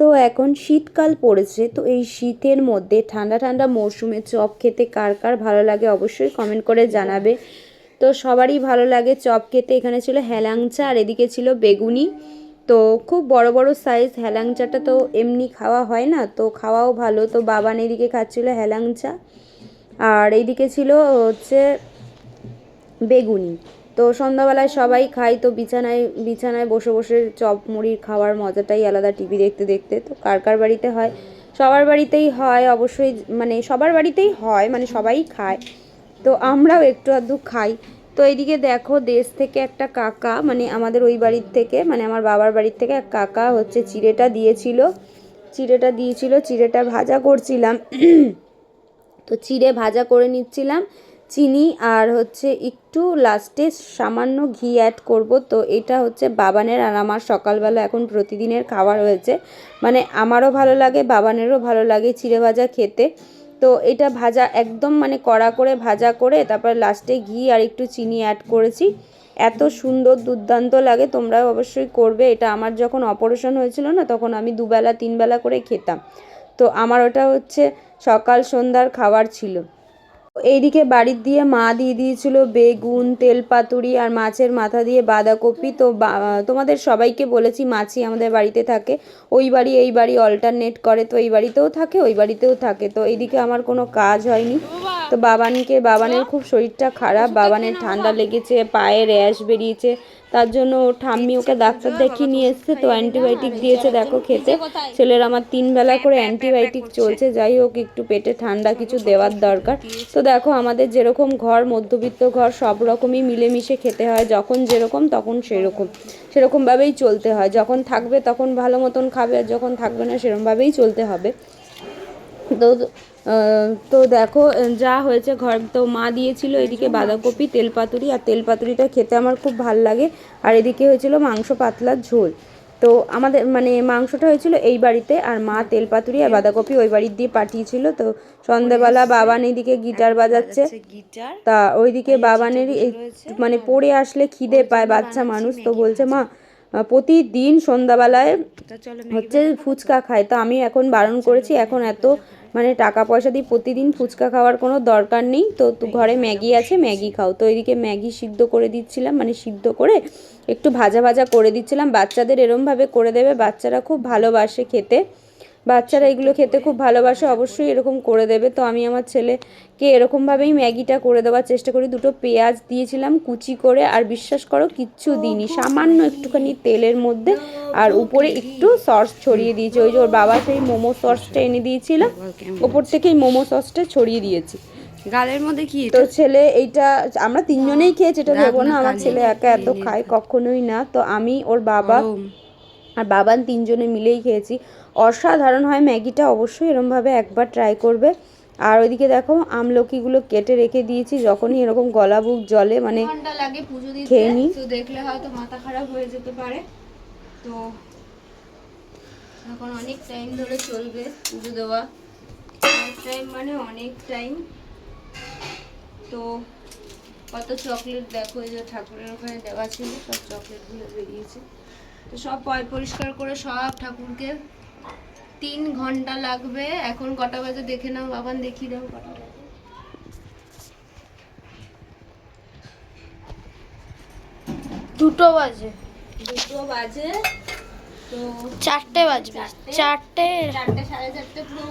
তো এখন শীতকাল পড়েছে, তো এই শীতের মধ্যে ঠান্ডা ঠান্ডা মরশুমে চপ খেতে কার কার ভালো লাগে অবশ্যই কমেন্ট করে জানাবে। তো সবারই ভালো লাগে চপ খেতে, এখানে ছিল হেলাংচা আর এদিকে ছিল বেগুনি। তো খুব বড় বড় সাইজ হেলাংচাটা তো এমনি খাওয়া হয় না, তো খাওয়াও ভালো। তো বাবান এদিকে খাচ্ছিল হেলাংচা আর এইদিকে ছিল হচ্ছে বেগুনি। তো সন্ধ্যাবেলায় সবাই খাই, তো বিছানায় বিছানায় বসে বসে চপ, মুড়ির খাওয়ার মজাটাই আলাদা টিভি দেখতে দেখতে। তো কার কার বাড়িতে হয়? সবার বাড়িতেই হয় অবশ্যই মানে সবার বাড়িতেই হয় মানে সবাই খায়। তো আমরাও একটু আধটু খাই। তো এইদিকে দেখো, দেশ থেকে একটা কাকা মানে আমাদের ওই বাড়ির থেকে মানে আমার বাবার বাড়ির থেকে এক কাকা হচ্ছে চিড়েটা দিয়েছিল। চিড়েটা দিয়েছিল, চিড়েটা ভাজা করছিলাম। তো চিড়ে ভাজা করে নিচ্ছিলাম। চিনি আর হচ্ছে একটু লাস্টে সামান্য ঘি অ্যাড করব। তো এটা হচ্ছে বাবানের আর আমার সকালবেলা এখন প্রতিদিনের খাবার হয়েছে মানে আমারও ভালো লাগে, বাবানেরও ভালো লাগে চিড়ে ভাজা খেতে। তো এটা ভাজা একদম মানে কড়া করে ভাজা করে তারপর লাস্টে ঘি আর একটু চিনি অ্যাড করেছি। এত সুন্দর দুর্দান্ত লাগে, তোমরাও অবশ্যই করবে। এটা আমার যখন অপারেশন হয়েছিল না, তখন আমি দুবেলা, তিনবেলা করে খেতাম। তো আমার ওটা হচ্ছে সকাল সন্ধ্যার খাবার ছিল। এইদিকে বাড়ির দিয়ে মা দিয়ে দিয়েছিল বেগুন তেল পাতুরি আর মাছের মাথা দিয়ে বাঁধাকপি। তো তোমাদের সবাইকে বলেছি মাছি আমাদের বাড়িতে থাকে। ওই বাড়ি, এই বাড়ি অল্টারনেট করে। তো এই বাড়িতেও থাকে, ওই বাড়িতেও থাকে। তো এইদিকে আমার কোনো কাজ হয়নি। তো বাবানকে, বাবানের খুব শরীরটা খারাপ, বাবানের ঠান্ডা লেগেছে, পায়ে র্যাশ বেরিয়েছে, তার জন্য ঠাম্মি ওকে ডাক্তার দেখিয়ে নিয়ে এসছে, তো অ্যান্টিবায়োটিক দিয়েছে, দেখো খেতে। ছেলের আমার তিন বেলা করে অ্যান্টিবায়োটিক চলছে, যাই হোক, একটু পেটে ঠান্ডা কিছু দেওয়ার দরকার। তো দেখো, আমাদের যেরকম ঘর, মধ্যবিত্ত ঘর, সব রকমই মিলেমিশে খেতে হয়, যখন যেরকম তখন সেরকম। সেরকমভাবেই চলতে হয়, যখন থাকবে তখন ভালো মতন খাবে, আর যখন থাকবে না সেরকমভাবেই চলতে হবে। তো তো দেখো যা হয়েছে ঘর তো মা দিয়েছিল এদিকে বাঁধাকপি তেলপাতুরি আর তেলপাতুরিটা খেতে আমার খুব ভালো লাগে। আর এদিকে হয়েছিল মাংস পাতলার ঝোল। তো আমাদের মানে মাংসটা হয়েছিল এই বাড়িতে আর মা তেলপাতুরি আর বাঁধাকপি ওই বাড়ির দিয়ে পাঠিয়েছিল। তো সন্ধেবেলা বাবান এদিকে গিটার বাজাচ্ছে। গিটার তা ওইদিকে বাবানের মানে পড়ে আসলে খিদে পায় বাচ্চা মানুষ তো বলছে মা প্রতিদিন সন্ধ্যাবেলায় হচ্ছে ফুচকা খায়। তো আমি এখন বারণ করেছি এখন এত মানে টাকা পয়সা দিয়ে প্রতিদিন ফুচকা খাওয়ার কোনো দরকার নেই। তো ঘরে ম্যাগি আছে ম্যাগি খাও। তো এদিকে ম্যাগি সিদ্ধ করে দিচ্ছিলাম মানে সিদ্ধ করে একটু ভাজা ভাজা করে দিচ্ছিলাম। বাচ্চাদের এরমভাবে করে দেবে বাচ্চারা খুব ভালোবাসে খেতে। বাচ্চারা এগুলো খেতে খুব ভালোবাসে অবশ্যই এরকম করে দেবে। তো আমি আমার ছেলেকে এরকমভাবেই ম্যাগিটা করে দেওয়ার চেষ্টা করি। দুটো পেঁয়াজ দিয়েছিলাম কুচি করে আর বিশ্বাস করো কিচ্ছু দিইনি। সামান্য একটুখানি তেলের মধ্যে আর উপরে একটু সস ছড়িয়ে দিয়েছি। ওই যে ওর বাবা সেই মোমো সসটা এনে দিয়েছিল ওপর থেকেই মোমো সসটা ছড়িয়ে দিয়েছি। গালের মধ্যে কি তো ছেলে এইটা আমরা তিনজনেই খেয়েছি এটা ভেবো না আমার ছেলে একা এত খায় কখনোই না। তো আমি ওর বাবা আর বাবান তিনজনে মিলেই খেয়েছি। অসাধারণ হয় ম্যাগিটা অবশ্যই এরমভাবে একবার ট্রাই করবে। আর ওইদিকে দেখো আমলকিগুলো কেটে রেখে দিয়েছি যখনই এরকম গলা বুক জলে মানে লাগে পুজো দিতে খেয়ে নিই। তো দেখলে হয়তো মাথা খারাপ হয়ে যেতে পারে। তো এখন অনেক টাইম ধরে চলবে পুজো দেওয়া। অনেক টাইম মানে অনেক টাইম তো কত চকলেট দেখো এই যে ঠাকুরের ওখানে দেওয়া ছিল সব চকলেটগুলো বেরিয়েছে। তো সব পয় পরিষ্কার করে সব ঠাকুরকে তিন ঘণ্টা লাগবে। এখন কটা বাজে দেখে নাও বাবান দেখিয়ে দাও কটা দুটো বাজে। দুটো বাজে তো চারটে বাজবে। চারটে চারটে? সাড়ে চারটে পুরো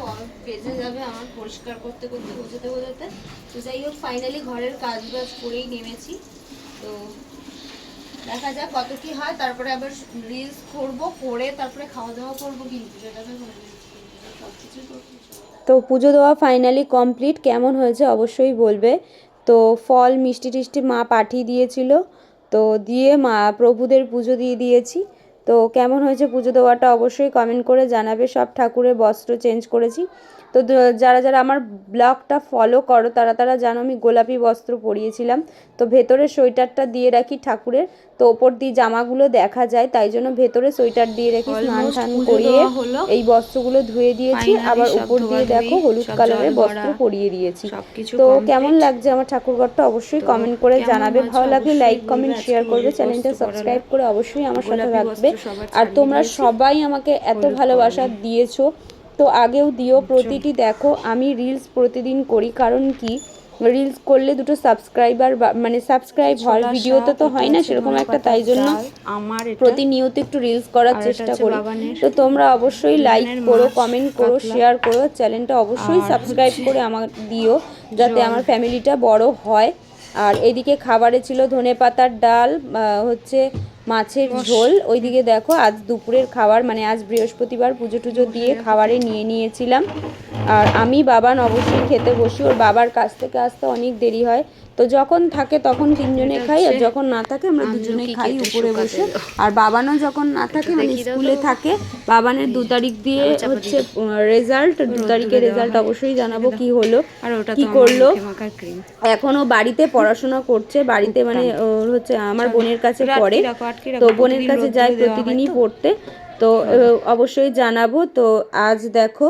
বেজে যাবে আমার পরিষ্কার করতে করতে বোঝাতে বোঝাতে তো যাই হোক ফাইনালি ঘরের কাজ বাজ করেই নেমেছি। দেখা যাক কত কি হয়, তারপরে আবার রিলস করব, করে তারপরে খাওয়া দাওয়া করব কিন্তু তো তো পুজো দেওয়া ফাইনালি কমপ্লিট কেমন হয়েছে অবশ্যই বলবে। তো ফল মিষ্টি টিষ্টি মা পাঠিয়ে দিয়েছিল, তো দিয়ে মা প্রভুদের পুজো দিয়ে দিয়েছি। তো কেমন হয়েছে পুজো দেওয়াটা অবশ্যই কমেন্ট করে জানাবে। সব ঠাকুরের বস্ত্র চেঞ্জ করেছি। তো যারা যারা আমার ব্লগটা ফলো করো তারা তারা জানো আমি গোলাপি বস্ত্র পরিয়েছিলাম। তো ভেতরে সোয়েটারটা দিয়ে রাখি ঠাকুরের। তো ওপর দিয়ে জামাগুলো দেখা যায় তাই জন্য ভেতরে সোয়েটার দিয়ে রাখি স্নান টান করিয়ে এই বস্ত্রগুলো ধুয়ে দিয়েছি। আবার উপর দিয়ে দেখো হলুদ কালারের বস্ত্র পরিয়ে দিয়েছি। তো কেমন লাগছে আমার ঠাকুরঘরটা অবশ্যই কমেন্ট করে জানাবে। ভালো লাগলে লাইক কমেন্ট শেয়ার করবে। চ্যানেলটা সাবস্ক্রাইব করে অবশ্যই আমার সাথে রাখবে আর তোমরা সবাই আমাকে এত ভালোবাসা। দিয়েছ। তো আগেও দিও প্রতিটি দেখো আমি রিলস প্রতিদিন করি। কারণ কি? রিলস করলে দুটো সাবস্ক্রাইবার মানে সাবস্ক্রাইব হয় ভিডিওতে তো হয় না সেরকম একটা তাই জন্য আমার প্রতিনিয়ত একটু রিলস করার চেষ্টা করি। তো তোমরা অবশ্যই লাইক করো কমেন্ট করো শেয়ার করো চ্যানেলটা অবশ্যই সাবস্ক্রাইব করে আমার দিও যাতে আমার ফ্যামিলিটা বড় হয়। আর এদিকে খাবারে ছিল ধনে পাতার ডাল হচ্ছে মাছের ঝোল। ওইদিকে দেখো আজ দুপুরের খাবার মানে আজ বৃহস্পতিবার পুজো টুজো দিয়ে খাবারে নিয়ে নিয়েছিলাম। আর আমি বাবান অবশ্যই খেতে বসি ওর বাবার কাছ থেকে আসতে অনেক দেরি হয়। তো যখন থাকে তখন তিনজনে খাই আর যখন না থাকে আমরা দুজনে খাই উপরে বসে। আর বাবানও যখন না থাকে মানে স্কুলে থাকে বাবানের দু তারিখ দিয়ে হচ্ছে রেজাল্ট দু তারিখের রেজাল্ট অবশ্যই জানাব কি হলো আর ওটা কি করল? আমার মুখে মাখার ক্রিম এখনও বাড়িতে পড়াশোনা করছে বাড়িতে মানে ওর হচ্ছে আমার বোনের কাছে পড়ে। তো বোনের কাছে হয় প্রতিদিনই পড়তে। তো অবশ্যই জানাব। তো আজ দেখো